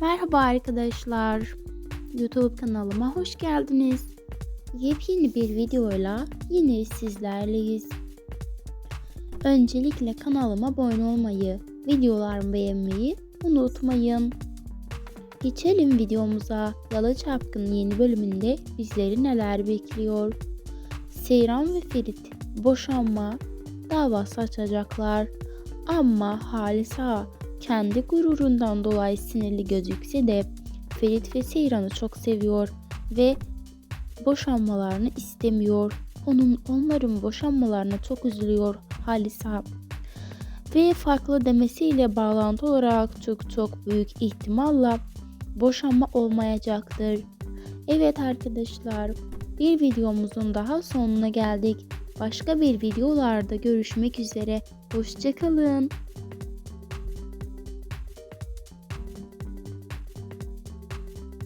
Merhaba arkadaşlar. YouTube kanalıma hoş geldiniz. Yepyeni bir videoyla yine sizlerleyiz. Öncelikle kanalıma abone olmayı, videolarımı beğenmeyi unutmayın. Geçelim videomuza. Yalı Çapkın'ın yeni bölümünde bizleri neler bekliyor? Seyran ve Ferit boşanma davası açacaklar. Ama Halisa kendi gururundan dolayı sinirli gözükse de Ferit ve Seyran'ı çok seviyor ve boşanmalarını istemiyor. Onun onların boşanmalarına çok üzülüyor Halisa. Ve farklı demesiyle bağlantı olarak çok çok büyük ihtimalle boşanma olmayacaktır. Evet arkadaşlar, bir videomuzun daha sonuna geldik. Başka bir videolarda görüşmek üzere. Hoşçakalın.